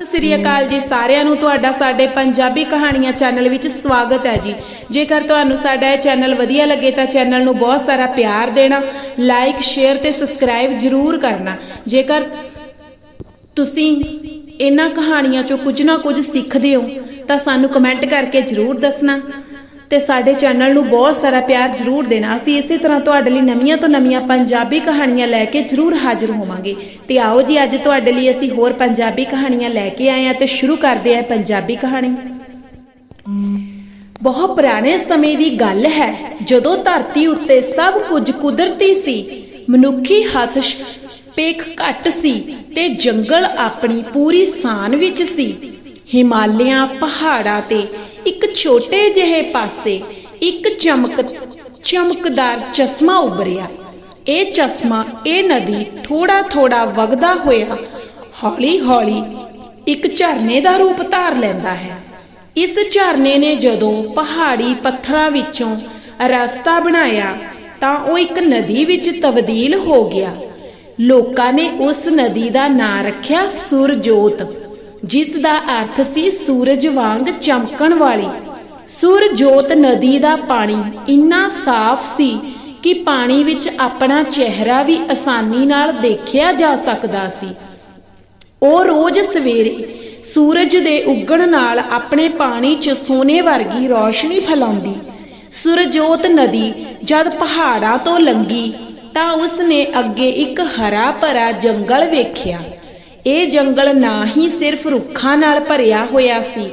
ਸਤਿ ਸ੍ਰੀ ਅਕਾਲ ਜੀ ਸਾਰਿਆਂ ਨੂੰ ਤੁਹਾਡਾ ਸਾਡੇ ਪੰਜਾਬੀ ਕਹਾਣੀਆਂ ਚੈਨਲ ਵਿੱਚ ਸਵਾਗਤ ਹੈ ਜੀ। ਜੇਕਰ ਤੁਹਾਨੂੰ ਸਾਡਾ ਇਹ ਚੈਨਲ ਵਧੀਆ ਲੱਗੇ ਤਾਂ ਚੈਨਲ ਨੂੰ ਬਹੁਤ ਸਾਰਾ ਪਿਆਰ ਦੇਣਾ ਲਾਈਕ ਸ਼ੇਅਰ ਤੇ ਸਬਸਕ੍ਰਾਈਬ ਜ਼ਰੂਰ ਕਰਨਾ। ਜੇਕਰ ਤੁਸੀਂ ਇਹਨਾਂ ਕਹਾਣੀਆਂ ਚੋਂ ਕੁਝ ਨਾ ਕੁਝ ਸਿੱਖਦੇ ਹੋ ਤਾਂ ਸਾਨੂੰ ਕਮੈਂਟ ਕਰਕੇ ਜ਼ਰੂਰ ਦੱਸਣਾ। ਤੇ ਸਾਡੇ ਚੈਨਲ ਨੂੰ ਬਹੁਤ ਸਾਰਾ ਪਿਆਰ ਜ਼ਰੂਰ ਦੇਣਾ। ਅਸੀਂ ਇਸੇ ਤਰ੍ਹਾਂ ਤੁਹਾਡੇ ਲਈ ਨਵੀਆਂ ਤੋਂ ਨਵੀਆਂ ਪੰਜਾਬੀ ਕਹਾਣੀਆਂ ਲੈ ਕੇ ਜ਼ਰੂਰ ਹਾਜ਼ਰ ਹੋਵਾਂਗੇ। ਤੇ ਆਓ ਜੀ, ਅੱਜ ਤੁਹਾਡੇ ਲਈ ਅਸੀਂ ਹੋਰ ਪੰਜਾਬੀ ਕਹਾਣੀਆਂ ਲੈ ਕੇ ਆਏ ਹਾਂ ਤੇ ਸ਼ੁਰੂ ਕਰਦੇ ਹਾਂ ਪੰਜਾਬੀ ਕਹਾਣੀ। ਬਹੁਤ ਪੁਰਾਣੇ ਸਮੇਂ ਦੀ ਗੱਲ ਹੈ, ਜਦੋਂ ਧਰਤੀ ਉੱਤੇ ਸਭ ਕੁਝ ਕੁਦਰਤੀ ਸੀ, ਮਨੁੱਖੀ ਹੱਥ ਸ਼- ਪੇਖ ਘੱਟ ਸੀ ਤੇ ਜੰਗਲ ਆਪਣੀ ਪੂਰੀ ਸ਼ਾਨ ਵਿੱਚ ਸੀ। ਹਿਮਾਲਿਆ ਪਹਾੜਾਂ ਤੇ ਇੱਕ ਛੋਟੇ ਜਿਹੇ ਪਾਸੇ ਇੱਕ ਚਮਕ ਚਮਕਦਾਰ ਚਸ਼ਮਾ ਉਭਰਿਆ। ਇਹ ਚਸ਼ਮਾ ਇਹ ਨਦੀ ਥੋੜਾ ਥੋੜਾ ਵਗਦਾ ਹੋਇਆ ਹੌਲੀ ਹੌਲੀ ਇੱਕ ਝਰਨੇ ਦਾ ਰੂਪ ਧਾਰ ਲੈਂਦਾ ਹੈ। ਇਸ ਝਰਨੇ ਨੇ ਜਦੋਂ ਪਹਾੜੀ ਪੱਥਰਾਂ ਵਿੱਚੋਂ ਰਸਤਾ ਬਣਾਇਆ ਤਾਂ ਉਹ ਇੱਕ ਨਦੀ ਵਿੱਚ ਤਬਦੀਲ ਹੋ ਗਿਆ। ਲੋਕਾਂ ਨੇ ਉਸ ਨਦੀ ਦਾ ਨਾਂ ਰੱਖਿਆ ਸੁਰਜੋਤ। ਜਿਸ ਦਾ ਅਰਥ ਸੀ ਸੂਰਜ ਵਾਂਗ ਚਮਕਣ ਵਾਲੀ। ਸੁਰਜੋਤ ਨਦੀ ਦਾ ਪਾਣੀ ਇੰਨਾ ਸਾਫ਼ ਸੀ ਕਿ ਪਾਣੀ ਵਿੱਚ ਆਪਣਾ ਚਿਹਰਾ ਵੀ ਆਸਾਨੀ ਨਾਲ ਦੇਖਿਆ ਜਾ ਸਕਦਾ ਸੀ। ਉਹ ਰੋਜ਼ ਸਵੇਰੇ ਸੂਰਜ ਦੇ ਉੱਗਣ ਨਾਲ ਆਪਣੇ ਪਾਣੀ 'ਚ ਸੋਨੇ ਵਰਗੀ ਰੌਸ਼ਨੀ ਫੈਲਾਉਂਦੀ। ਸੁਰਜੋਤ ਨਦੀ ਜਦ ਪਹਾੜਾਂ ਤੋਂ ਲੰਗੀ ਤਾਂ ਉਸ ਨੇ ਅੱਗੇ ਇੱਕ ਹਰਾ ਭਰਾ ਜੰਗਲ ਵੇਖਿਆ। ਇਹ ਜੰਗਲ ਨਾ ਹੀ ਸਿਰਫ ਰੁੱਖਾਂ ਨਾਲ ਭਰਿਆ ਹੋਇਆ ਸੀ।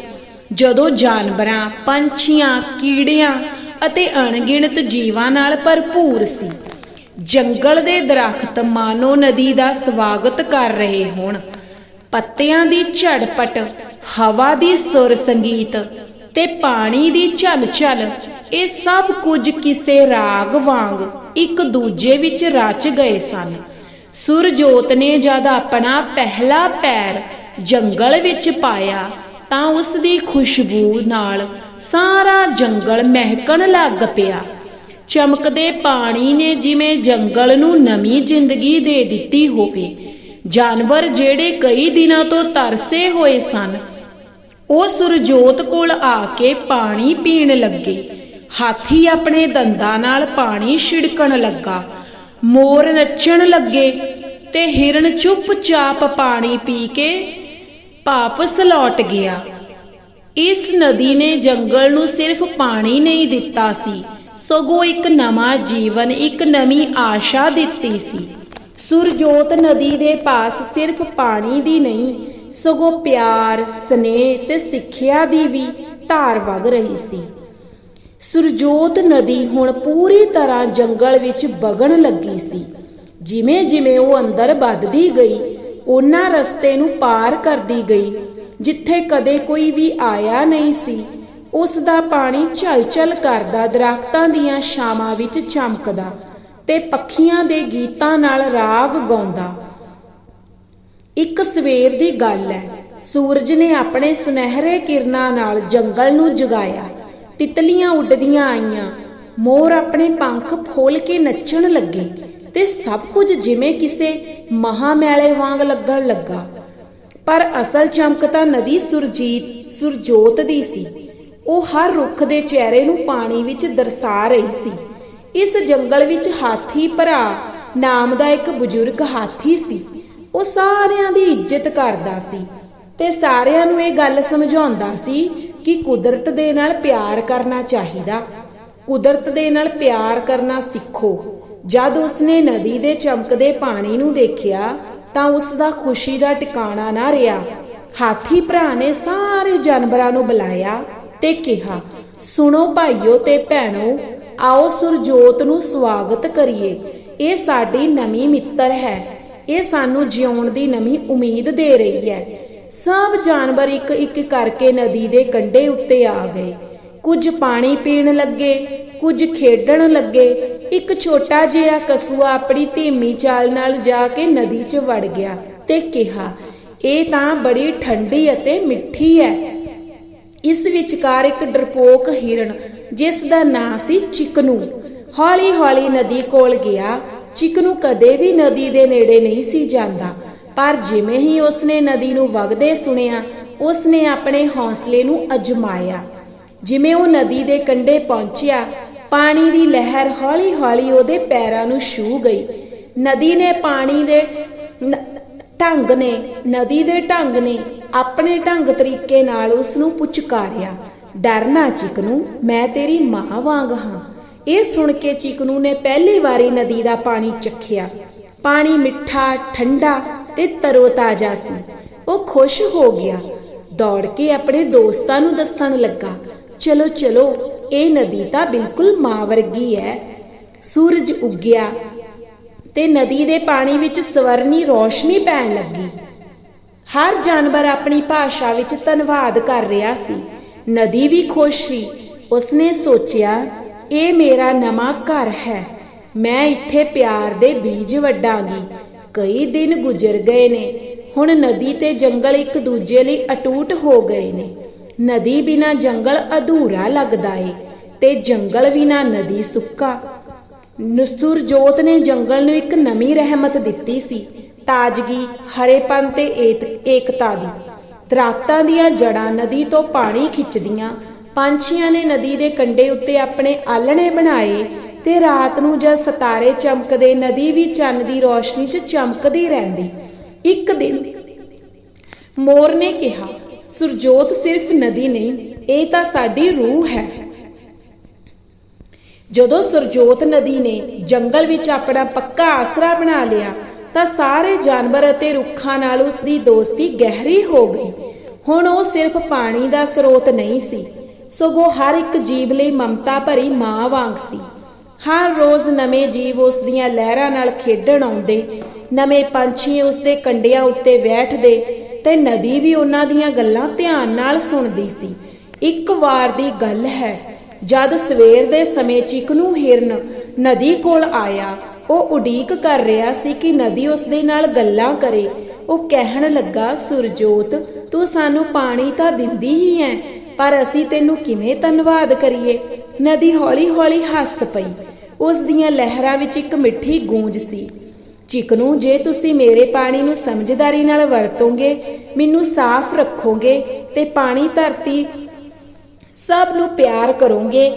ਜਦੋਂ ਜਾਨਵਰਾਂ, ਪੰਛੀਆਂ, ਕੀੜਿਆਂ ਅਤੇ ਅਣਗਿਣਤ ਜੀਵਾਂ ਨਾਲ ਭਰਪੂਰ ਸੀ, ਜੰਗਲ ਦੇ ਦਰਖਤ ਮਾਨੋ ਨਦੀ ਦਾ ਸਵਾਗਤ ਕਰ ਰਹੇ ਹੋਣ। ਪੱਤਿਆਂ ਦੀ ਝੜਪਟ, ਹਵਾ ਦੀ ਸੁਰ ਸੰਗੀਤ ਤੇ ਪਾਣੀ ਦੀ ਝਲ-ਝਲ ਇਹ ਸਭ ਕੁਝ ਕਿਸੇ ਰਾਗ ਵਾਂਗ ਇੱਕ ਦੂਜੇ ਵਿੱਚ ਰਚ ਗਏ ਸਨ। ਸੁਰਜੋਤ ਨੇ ਜਦ ਆਪਣਾ ਪਹਿਲਾ ਪੈਰ ਜੰਗਲ ਵਿੱਚ ਪਾਇਆ ਤਾਂ ਉਸ ਦੀ ਖੁਸ਼ਬੂ ਨਾਲ ਸਾਰਾ ਜੰਗਲ ਮਹਿਕਣ ਲੱਗ ਪਿਆ। ਚਮਕਦੇ ਪਾਣੀ ਨੇ ਜਿਵੇਂ ਜੰਗਲ ਨੂੰ ਨਵੀਂ ਜ਼ਿੰਦਗੀ ਦੇ ਦਿੱਤੀ ਹੋਵੇ। ਜਾਨਵਰ ਜਿਹੜੇ ਕਈ ਦਿਨਾਂ ਤੋਂ ਤਰਸੇ ਹੋਏ ਸਨ, ਉਹ ਸੁਰਜੋਤ ਕੋਲ ਆ ਕੇ ਪਾਣੀ ਪੀਣ ਲੱਗੇ। ਹਾਥੀ ਆਪਣੇ ਦੰਦਾਂ ਨਾਲ ਪਾਣੀ ਛਿੜਕਣ ਲੱਗਾ। ਮੋਰ ਨੱਚਣ ਲੱਗੇ ਤੇ ਹਿਰਨ ਚੁੱਪਚਾਪ ਪਾਣੀ ਪੀ ਕੇ ਵਾਪਸ ਲੌਟ ਗਿਆ। ਇਸ ਨਦੀ ਨੇ ਜੰਗਲ ਨੂੰ ਸਿਰਫ ਪਾਣੀ ਨਹੀਂ ਦਿੱਤਾ ਸੀ, ਸਗੋਂ ਇੱਕ ਨਵਾਂ ਜੀਵਨ, ਇੱਕ ਨਵੀਂ ਆਸ਼ਾ ਦਿੱਤੀ ਸੀ। ਸੁਰਜੋਤ ਨਦੀ ਦੇ ਪਾਸ ਸਿਰਫ ਪਾਣੀ ਦੀ ਨਹੀਂ, ਸਗੋਂ ਪਿਆਰ, ਸਨੇਹ ਤੇ ਸਿੱਖਿਆ ਦੀ ਵੀ ਧਾਰ ਵਗ ਰਹੀ ਸੀ। ਸੁਰਜੋਤ ਨਦੀ ਹੁਣ ਪੂਰੀ ਤਰ੍ਹਾਂ ਜੰਗਲ ਵਿੱਚ ਵਗਣ ਲੱਗੀ ਸੀ। ਜਿਵੇਂ ਜਿਵੇਂ ਉਹ ਅੰਦਰ ਵੱਧਦੀ ਗਈ, ਉਹਨਾਂ ਰਸਤੇ ਨੂੰ ਪਾਰ ਕਰਦੀ ਗਈ। ਜਿੱਥੇ ਕਦੇ ਕੋਈ ਵੀ ਆਇਆ ਨਹੀਂ ਸੀ, ਉਸ ਦਾ ਪਾਣੀ ਝਲ-ਝਲ ਕਰਦਾ, ਦਰਖਤਾਂ ਦੀਆਂ ਛਾਵਾਂ ਵਿੱਚ ਚਮਕਦਾ ਤੇ ਪੱਖੀਆਂ ਦੇ ਗੀਤਾਂ ਨਾਲ ਰਾਗ ਗਾਉਂਦਾ। ਇੱਕ ਸਵੇਰ ਦੀ ਗੱਲ ਹੈ, ਸੂਰਜ ਨੇ ਆਪਣੇ ਸੁਨਹਿਰੇ ਕਿਰਨਾਂ ਨਾਲ ਜੰਗਲ ਨੂੰ ਜਗਾਇਆ। ਤਿਤਲੀਆਂ ਉੱਡਦੀਆਂ ਆਈਆਂ। ਮੋਰ ਆਪਣੇ ਪੰਖ ਫੋਲ ਕੇ ਨੱਚਣ ਲੱਗੇ ਤੇ ਸਭ ਕੁਝ ਜਿਵੇਂ ਕਿਸੇ ਮਹਾਮੇਲੇ ਵਾਂਗ ਲੱਗਣ ਲੱਗਾ। ਪਰ ਅਸਲ ਚਮਕ ਤਾਂ ਨਦੀ ਸੁਰਜੀਤ, ਸੁਰਜੋਤ ਦੀ ਸੀ। ਉਹ ਹਰ ਰੁੱਖ ਦੇ ਚਿਹਰੇ ਨੂੰ ਪਾਣੀ ਵਿੱਚ ਦਰਸਾ ਰਹੀ ਸੀ। ਇਸ ਜੰਗਲ ਵਿੱਚ ਹਾਥੀ ਭਰਾ ਨਾਮ ਦਾ ਇੱਕ ਬਜ਼ੁਰਗ ਹਾਥੀ ਸੀ। ਉਹ ਸਾਰਿਆਂ ਦੀ ਇੱਜ਼ਤ ਕਰਦਾ ਸੀ ਤੇ ਸਾਰਿਆਂ ਨੂੰ ਇਹ ਗੱਲ ਸਮਝਾਉਂਦਾ ਸੀ ਕਿ ਕੁਦਰਤ ਦੇ ਨਾਲ ਪਿਆਰ ਕਰਨਾ ਚਾਹੀਦਾ। ਕੁਦਰਤ ਦੇ ਨਾਲ ਪਿਆਰ ਕਰਨਾ ਸਿੱਖੋ। ਜਦ ਉਸਨੇ ਨਦੀ ਦੇ ਚਮਕਦੇ ਪਾਣੀ ਨੂੰ ਦੇਖਿਆ, ਤਾਂ ਉਸ ਦਾ ਖੁਸ਼ੀ ਦਾ ਟਿਕਾਣਾ ਨਾ ਰਿਹਾ। ਹਾਥੀ ਭਰਾ ਨੇ ਸਾਰੇ ਜਾਨਵਰਾਂ ਨੂੰ ਬੁਲਾਇਆ ਤੇ ਕਿਹਾ, ਸੁਣੋ ਭਾਈਓ ਤੇ ਭੈਣੋ, ਆਓ ਸੁਰਜੋਤ ਨੂੰ ਸਵਾਗਤ ਕਰੀਏ। ਇਹ ਸਾਡੀ ਨਵੀਂ ਮਿੱਤਰ ਹੈ। ਇਹ ਸਾਨੂੰ ਜਿਉਣ ਦੀ ਨਵੀਂ ਉਮੀਦ ਦੇ ਰਹੀ ਹੈ। ਸਭ ਜਾਨਵਰ ਇੱਕ ਇੱਕ ਕਰਕੇ ਨਦੀ ਦੇ ਕੰਢੇ ਉੱਤੇ ਆ ਗਏ। ਕੁਝ ਪਾਣੀ ਪੀਣ ਲੱਗੇ, ਕੁਝ ਖੇਡਣ ਲੱਗੇ। ਇੱਕ ਛੋਟਾ ਜਿਹਾ ਕਸੂਆ ਆਪਣੀ ਧੀਮੀ ਚਾਲ ਨਾਲ ਜਾ ਕੇ ਨਦੀ 'ਚ ਵੜ ਗਿਆ ਤੇ ਕਿਹਾ, ਇਹ ਤਾਂ ਬੜੀ ਠੰਡੀ ਅਤੇ ਮਿੱਠੀ ਹੈ। ਇਸ ਵਿਚਕਾਰ ਇੱਕ ਡਰਪੋਕ ਹਿਰਨ, ਜਿਸ ਦਾ ਨਾਂ ਸੀ ਚਿਕਨੂ, ਹੌਲੀ-ਹੌਲੀ ਨਦੀ ਕੋਲ ਗਿਆ। ਚਿਕਨੂ ਕਦੇ ਵੀ ਨਦੀ ਦੇ ਨੇੜੇ ਨਹੀਂ ਸੀ ਜਾਂਦਾ। ਪਰ ਜਿਵੇਂ ਹੀ ਉਸਨੇ ਨਦੀ ਨੂੰ ਵਗਦੇ ਸੁਣਿਆ, ਉਸਨੇ ਆਪਣੇ ਹੌਸਲੇ ਨੂੰ ਅਜਮਾਇਆ। ਜਿਵੇਂ ਉਹ ਨਦੀ ਦੇ ਕੰਢੇ ਪਹੁੰਚਿਆ, ਪਾਣੀ ਦੀ ਲਹਿਰ ਹੌਲੀ-ਹੌਲੀ ਉਹਦੇ ਪੈਰਾਂ ਨੂੰ ਛੂ ਗਈ। ਨਦੀ ਨੇ ਪਾਣੀ ਦੇ ਢੰਗ ਨੇ, ਨਦੀ ਦੇ ਢੰਗ ਨੇ ਆਪਣੇ ਢੰਗ ਤਰੀਕੇ ਨਾਲ ਉਸ ਨੂੰ ਪੁਚਕਾਰਿਆ ਡਰਨਾ ਚਿਕਨੂ, ਮੈਂ ਤੇਰੀ ਮਾਂ ਵਾਂਗ ਹਾਂ। ਇਹ ਸੁਣ ਕੇ ਚਿਕਨੂ ਨੇ ਪਹਿਲੀ ਵਾਰੀ ਨਦੀ ਦਾ ਪਾਣੀ ਚੱਖਿਆ। ਪਾਣੀ ਮਿੱਠਾ, ਠੰਡਾ ਤੇ ਤਰੋਤਾਜ਼ਾ ਸੀ। ਉਹ ਖੁਸ਼ ਹੋ ਗਿਆ। ਦੌੜ ਕੇ ਆਪਣੇ ਦੋਸਤਾਂ ਨੂੰ ਦੱਸਣ ਲੱਗਾ, ਚਲੋ ਚਲੋ, ਇਹ ਨਦੀ ਤਾਂ ਬਿਲਕੁਲ ਮਾਂ ਵਰਗੀ ਹੈ ਸੂਰਜ ਉੱਗਿਆ ਤੇ ਨਦੀ ਦੇ ਪਾਣੀ ਵਿੱਚ ਸਵਰਨੀ ਰੋਸ਼ਨੀ ਪੈਣ ਲੱਗੀ। ਹਰ ਜਾਨਵਰ ਆਪਣੀ ਭਾਸ਼ਾ ਵਿੱਚ ਧੰਨਵਾਦ ਕਰ ਰਿਹਾ ਸੀ। ਨਦੀ ਵੀ ਖੁਸ਼ ਸੀ। ਉਸਨੇ ਸੋਚਿਆ, ਇਹ ਮੇਰਾ ਨਵਾਂ ਘਰ ਹੈ। ਮੈਂ ਇੱਥੇ ਪਿਆਰ ਦੇ ਬੀਜ ਵੱਡਾਂਗੀ ਕਈ ਦਿਨ ਗੁਜ਼ਰ ਗਏ ਨੇ। ਹੁਣ ਨਦੀ ਤੇ ਜੰਗਲ ਇੱਕ ਦੂਜੇ ਲਈ ਅਟੂਟ ਹੋ ਗਏ ਨੇ। ਨਦੀ ਬਿਨਾ ਜੰਗਲ ਅਧੂਰਾ ਲੱਗਦਾ ਏ ਤੇ ਜੰਗਲ ਬਿਨਾ ਨਦੀ ਸੁੱਕਾ। ਨਸੁਰ ਜੋਤ ਨੇ ਜੰਗਲ ਨੂੰ ਇੱਕ ਨਵੀਂ ਰਹਿਮਤ ਦਿੱਤੀ ਸੀ। ਤਾਜ਼ਗੀ, ਹਰੇਪਨ ਤੇ ਏਕਤਾ ਦੀ। ਦਰਖਤਾਂ ਦੀਆਂ ਜੜਾਂ ਨਦੀ ਤੋਂ ਪਾਣੀ ਖਿੱਚਦੀਆਂ, ਪੰਛੀਆਂ ਨੇ ਨਦੀ ਦੇ ਕੰਢੇ ਉੱਤੇ ਆਪਣੇ ਆਲਣੇ ਬਣਾਏ ਤੇ ਰਾਤ ਨੂੰ ਜਦ ਸਿਤਾਰੇ ਚਮਕਦੇ, ਨਦੀ ਵੀ ਚੰਨ ਦੀ ਰੋਸ਼ਨੀ 'ਚ ਚਮਕਦੀ ਰਹਿੰਦੀ। ਇੱਕ ਦਿਨ ਮੋਰ ਨੇ ਕਿਹਾ, ਸੁਰਜੋਤ, ਸਿਰਫ ਨਦੀ ਨਹੀਂ, ਇਹ ਤਾਂ ਸਾਡੀ ਰੂਹ ਹੈ। ਜਦੋਂ ਸੁਰਜੋਤ ਨਦੀ ਨੇ ਜੰਗਲ ਵਿੱਚ ਆਪਣਾ ਪੱਕਾ ਆਸਰਾ ਬਣਾ ਲਿਆ, ਤਾਂ ਸਾਰੇ ਜਾਨਵਰ ਅਤੇ ਰੁੱਖਾਂ ਨਾਲ ਉਸ ਦੀ ਦੋਸਤੀ ਗਹਿਰੀ ਹੋ ਗਈ। ਹੁਣ ਉਹ ਸਿਰਫ ਪਾਣੀ ਦਾ ਸਰੋਤ ਨਹੀਂ ਸੀ, ਸਗੋਂ ਹਰ ਇੱਕ ਜੀਵ ਲਈ ਮਮਤਾ ਭਰੀ ਮਾਂ ਵਾਂਗ ਸੀ। ਹਰ ਰੋਜ਼ ਨਵੇਂ ਜੀਵ ਉਸ ਦੀਆਂ ਲਹਿਰਾਂ ਨਾਲ ਖੇਡਣ ਆਉਂਦੇ, ਨਵੇਂ ਪੰਛੀ ਉਸ ਦੇ ਕੰਢਿਆਂ ਉੱਤੇ ਬੈਠਦੇ ਤੇ ਨਦੀ ਵੀ ਉਹਨਾਂ ਦੀਆਂ ਗੱਲਾਂ ਧਿਆਨ ਨਾਲ ਸੁਣਦੀ ਸੀ। ਇੱਕ ਵਾਰ ਦੀ ਗੱਲ ਹੈ, ਜਦ ਸਵੇਰ ਦੇ ਸਮੇਂ ਚਿਕਨੂ ਹਿਰਨ ਨਦੀ ਕੋਲ ਆਇਆ, ਉਹ ਉਡੀਕ ਕਰ ਰਿਹਾ ਸੀ ਕਿ ਨਦੀ ਉਸ ਦੇ ਨਾਲ ਗੱਲਾਂ ਕਰੇ। ਉਹ ਕਹਿਣ ਲੱਗਾ, ਸੁਰਜੋਤ, ਤੂੰ ਸਾਨੂੰ ਪਾਣੀ ਤਾਂ ਦਿੰਦੀ ਹੀ ਹੈ, ਪਰ ਅਸੀਂ ਤੈਨੂੰ ਕਿਵੇਂ ਧੰਨਵਾਦ ਕਰੀਏ? ਨਦੀ ਹੌਲੀ-ਹੌਲੀ ਹੱਸ ਪਈ। ਉਸ ਦੀਆਂ ਲਹਿਰਾਂ ਵਿੱਚ ਇੱਕ ਮਿੱਠੀ ਗੂੰਜ ਸੀ। ਚਿਕਨੂ ਜੇ ਤੁਸੀਂ ਮੇਰੇ ਪਾਣੀ ਨੂੰ ਸਮਝਦਾਰੀ ਨਾਲ ਵਰਤੋਗੇ, ਮੈਨੂੰ ਸਾਫ਼ ਰੱਖੋਗੇ ਤੇ ਪਾਣੀ ਧਰਤੀ ਸਭ ਨੂੰ ਪਿਆਰ ਕਰੋਗੇ,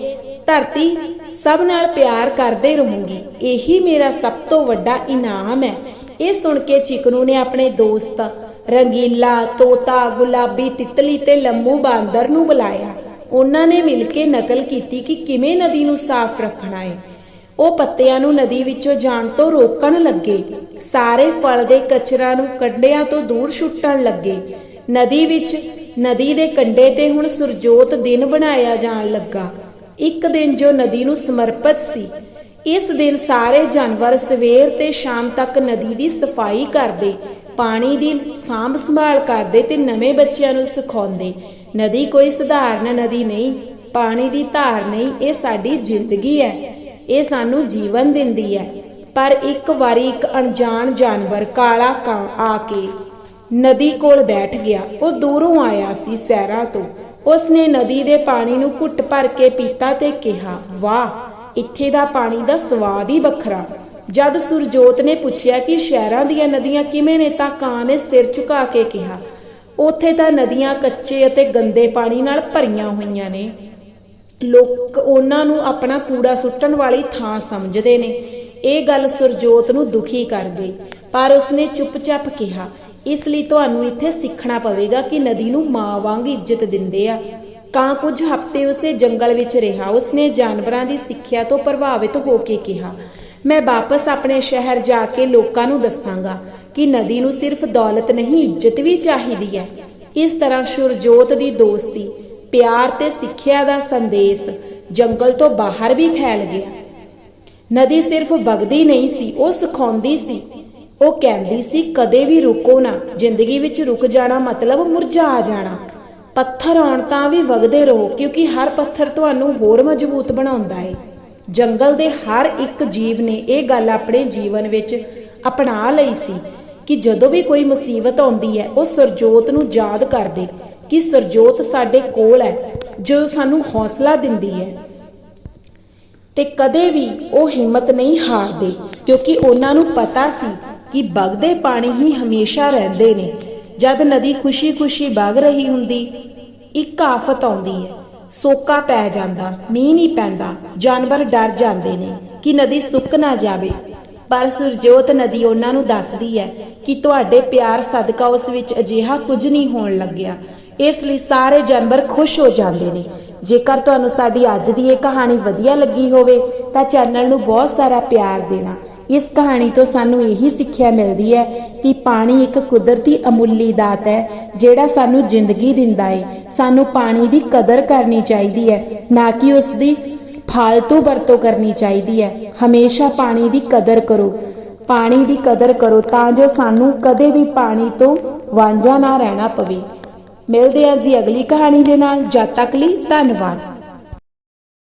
ਧਰਤੀ ਸਭ ਨਾਲ ਪਿਆਰ ਕਰਦੇ ਰਹੋਗੇ। ਇਹੀ ਮੇਰਾ ਸਭ ਤੋਂ ਵੱਡਾ ਇਨਾਮ ਹੈ। ਇਹ ਸੁਣ ਕੇ ਚਿਕਨੂ ਨੇ ਆਪਣੇ ਦੋਸਤ ਰੰਗੀਲਾ, ਤੋਤਾ, ਗੁਲਾਬੀ, ਤਿਤਲੀ ਤੇ ਲੰਮੂ ਬਾਂਦਰ ਨੂੰ ਬੁਲਾਇਆ। ਉਹਨਾਂ ਨੇ ਮਿਲ ਕੇ ਨਕਲ ਕੀਤੀ ਕਿ ਕਿਵੇਂ ਨਦੀ ਨੂੰ ਸਾਫ਼ ਰੱਖਣਾ ਹੈ। ਉਹ ਪੱਤਿਆਂ ਨੂੰ ਨਦੀ ਵਿੱਚੋਂ ਜਾਣ ਤੋਂ ਰੋਕਣ ਲੱਗੇ। ਸਾਰੇ ਫਲ ਦੇ ਕਚਰਾ ਨੂੰ ਕੰਢਿਆਂ ਤੋਂ ਦੂਰ ਛੁੱਟਣ ਲੱਗੇ। ਨਦੀ ਵਿੱਚ, ਨਦੀ ਦੇ ਕੰਢੇ ਤੇ ਹੁਣ ਸੁਰਜੋਤ ਦਿਨ ਬਣਾਇਆ ਜਾਣ ਲੱਗਾ। ਇੱਕ ਦਿਨ ਜੋ ਨਦੀ ਨੂੰ ਸਮਰਪਿਤ ਸੀ, ਇਸ ਦਿਨ ਸਾਰੇ ਜਾਨਵਰ ਸਵੇਰ ਤੇ ਸ਼ਾਮ ਤੱਕ ਨਦੀ ਦੀ ਸਫ਼ਾਈ ਕਰਦੇ, ਪਾਣੀ ਦੀ ਸਾਂਭ ਸੰਭਾਲ ਕਰਦੇ ਤੇ ਨਵੇਂ ਬੱਚਿਆਂ ਨੂੰ ਸਿਖਾਉਂਦੇ। ਨਦੀ ਕੋਈ ਸਧਾਰਨ ਨਦੀ ਨਹੀਂ, ਪਾਣੀ ਦੀ ਧਾਰ ਨਹੀਂ, ਇਹ ਸਾਡੀ ਜ਼ਿੰਦਗੀ ਹੈ। ਇਹ ਸਾਨੂੰ ਜੀਵਨ ਦਿੰਦੀ ਹੈ। ਪਰ ਇੱਕ ਵਾਰੀ ਇੱਕ ਅਣਜਾਣ ਜਾਨਵਰ ਕਾਲਾ ਕਾਂ ਆ ਕੇ ਨਦੀ ਕੋਲ ਬੈਠ ਗਿਆ। ਉਹ ਦੂਰੋਂ ਆਇਆ ਸੀ ਸੈਰਾਂ ਤੋਂ। ਉਸਨੇ ਨਦੀ ਦੇ ਪਾਣੀ ਨੂੰ ਘੁੱਟ ਭਰ ਕੇ ਪੀਤਾ ਤੇ ਕਿਹਾ, ਵਾਹ, ਇੱਥੇ ਦਾ ਪਾਣੀ ਦਾ ਸਵਾਦ ਹੀ ਵੱਖਰਾ। ਜਦ ਸੁਰਜੋਤ ਨੇ ਪੁੱਛਿਆ ਕਿ ਸ਼ਹਿਰਾਂ ਦੀਆਂ ਨਦੀਆਂ ਕਿਵੇਂ ਨੇ ਤਾਂ ਕਾਂ ਨੇ ਸਿਰ ਝੁਕਾ ਕੇ ਕਿਹਾ, ਉੱਥੇ ਤਾਂ ਨਦੀਆਂ ਕੱਚੇ ਅਤੇ ਗੰਦੇ ਪਾਣੀ ਨਾਲ ਭਰੀਆਂ ਹੋਈਆਂ ਨੇ। ਲੋਕ ਉਹਨਾਂ ਨੂੰ ਆਪਣਾ ਕੂੜਾ ਸੁੱਟਣ ਵਾਲੀ ਥਾਂ ਸਮਝਦੇ ਨੇ। ਇਹ ਗੱਲ ਸੁਰਜੋਤ ਨੂੰ ਦੁਖੀ ਕਰ ਗਈ, ਪਰ ਉਸਨੇ ਚੁੱਪਚਾਪ ਕਿਹਾ, ਇਸ ਲਈ ਤੁਹਾਨੂੰ ਇੱਥੇ ਸਿੱਖਣਾ ਪਵੇਗਾ ਕਿ ਨਦੀ ਨੂੰ ਮਾਂ ਵਾਂਗ ਇੱਜ਼ਤ ਦਿੰਦੇ ਆ। ਕਾਂ ਕੁਝ ਹਫ਼ਤੇ ਉਸੇ ਜੰਗਲ ਵਿੱਚ ਰਿਹਾ, ਉਸਨੇ ਜਾਨਵਰਾਂ ਦੀ ਸਿੱਖਿਆ ਤੋਂ ਪ੍ਰਭਾਵਿਤ ਹੋ ਕੇ ਕਿਹਾ, ਮੈਂ ਵਾਪਸ ਆਪਣੇ ਸ਼ਹਿਰ ਜਾ ਕੇ ਲੋਕਾਂ ਨੂੰ ਦੱਸਾਂਗਾ ਕਿ ਨਦੀ ਨੂੰ ਸਿਰਫ ਦੌਲਤ ਨਹੀਂ, ਇੱਜ਼ਤ ਵੀ ਚਾਹੀਦੀ ਹੈ। ਇਸ ਤਰ੍ਹਾਂ ਸੁਰਜੋਤ ਦੀ ਦੋਸਤੀ ਪਿਆਰ ਤੇ ਸਿੱਖਿਆ ਦਾ ਸੰਦੇਸ਼ ਜੰਗਲ ਤੋਂ ਬਾਹਰ ਵੀ ਫੈਲ ਗਿਆ। ਨਦੀ ਸਿਰਫ ਵਗਦੀ ਨਹੀਂ ਸੀ, ਉਹ ਸਿਖਾਉਂਦੀ ਸੀ। ਉਹ ਕਹਿੰਦੀ ਸੀ, ਕਦੇ ਵੀ ਰੁਕੋ ਨਾ, ਜ਼ਿੰਦਗੀ ਵਿੱਚ ਰੁਕ ਜਾਣਾ ਮਤਲਬ ਮੁਰਝਾ ਜਾਣਾ। ਪੱਥਰ ਆਉਣ ਤਾਂ ਵੀ ਵਗਦੇ ਰਹੋ, ਕਿਉਂਕਿ ਹਰ ਪੱਥਰ ਤੁਹਾਨੂੰ ਹੋਰ ਮਜ਼ਬੂਤ ਬਣਾਉਂਦਾ ਹੈ ਜੰਗਲ ਦੇ ਹਰ ਇੱਕ ਜੀਵ ਨੇ ਇਹ ਗੱਲ ਆਪਣੇ ਜੀਵਨ ਵਿੱਚ ਅਪਣਾ ਲਈ ਸੀ ਕਿ ਜਦੋਂ ਵੀ ਕੋਈ ਮੁਸੀਬਤ ਆਉਂਦੀ ਹੈ, ਉਹ ਸਰਜੋਤ ਨੂੰ ਯਾਦ ਕਰਦੇ। ਕਿ ਸਰਜੋਤ ਸਾਡੇ ਕੋਲ ਹੈ ਜੋ ਸਾਨੂੰ ਹੌਸਲਾ ਦਿੰਦੀ ਹੈ। ਤੇ ਕਦੇ ਵੀ ਉਹ ਹਿੰਮਤ ਨਹੀਂ ਹਾਰਦੇ, ਕਿਉਂਕਿ ਉਹਨਾਂ ਨੂੰ ਪਤਾ ਸੀ ਕਿ ਵਗਦੇ ਪਾਣੀ ਹੀ ਹਮੇਸ਼ਾ ਰਹਿੰਦੇ ਨੇ। ਜਦ ਨਦੀ ਖੁਸ਼ੀ-ਖੁਸ਼ੀ ਵਗ ਰਹੀ ਹੁੰਦੀ, ਇੱਕ ਆਫਤ ਆਉਂਦੀ ਹੈ। ਸੋਕਾ ਪੈ ਜਾਂਦਾ, ਮੀਂਹ ਨਹੀਂ ਪੈਂਦਾ, ਜਾਨਵਰ ਡਰ ਜਾਂਦੇ ਨੇ ਕਿ ਨਦੀ ਸੁੱਕ ਨਾ ਜਾਵੇ। ਪਰ ਸੁਰਜੋਤ ਨਦੀ ਉਹਨਾਂ ਨੂੰ ਦੱਸਦੀ ਹੈ ਕਿ ਤੁਹਾਡੇ ਪਿਆਰ ਸਦਕਾ ਉਸ ਵਿੱਚ ਅਜਿਹਾ ਕੁਝ ਨਹੀਂ ਹੋਣ ਲੱਗਿਆ। ਇਸ ਲਈ ਸਾਰੇ ਜਾਨਵਰ ਖੁਸ਼ ਹੋ ਜਾਂਦੇ ਨੇ। ਜੇਕਰ ਤੁਹਾਨੂੰ ਸਾਡੀ ਅੱਜ ਦੀ ਇਹ ਕਹਾਣੀ ਵਧੀਆ ਲੱਗੀ ਹੋਵੇ, ਤਾਂ ਚੈਨਲ ਨੂੰ ਬਹੁਤ ਸਾਰਾ ਪਿਆਰ ਦੇਣਾ। ਇਸ ਕਹਾਣੀ ਤੋਂ ਸਾਨੂੰ ਇਹੀ ਸਿੱਖਿਆ ਮਿਲਦੀ ਹੈ ਕਿ ਪਾਣੀ ਇੱਕ ਕੁਦਰਤੀ ਅਮੁੱਲੀ ਦਾਤ ਹੈ, ਜਿਹੜਾ ਸਾਨੂੰ ਜ਼ਿੰਦਗੀ ਦਿੰਦਾ ਹੈ ਸਾਨੂੰ ਪਾਣੀ ਦੀ ਕਦਰ ਕਰਨੀ ਚਾਹੀਦੀ ਹੈ, ਨਾ ਕਿ ਉਸ ਦੀ ਫਾਲਤੂ ਵਰਤੋਂ ਕਰਨੀ ਚਾਹੀਦੀ ਹੈ। ਹਮੇਸ਼ਾ ਪਾਣੀ ਦੀ ਕਦਰ ਕਰੋ। ਪਾਣੀ ਦੀ ਕਦਰ ਕਰੋ ਤਾਂ ਜੋ ਸਾਨੂੰ ਕਦੇ ਵੀ ਪਾਣੀ ਤੋਂ ਵਾਂਝਾ ਨਾ ਰਹਿਣਾ ਪਵੇ। ਮਿਲਦੇ ਹਾਂ ਜੀ ਅਗਲੀ ਕਹਾਣੀ ਦੇ ਨਾਲ। ਜਦ ਤੱਕ ਲਈ ਧੰਨਵਾਦ।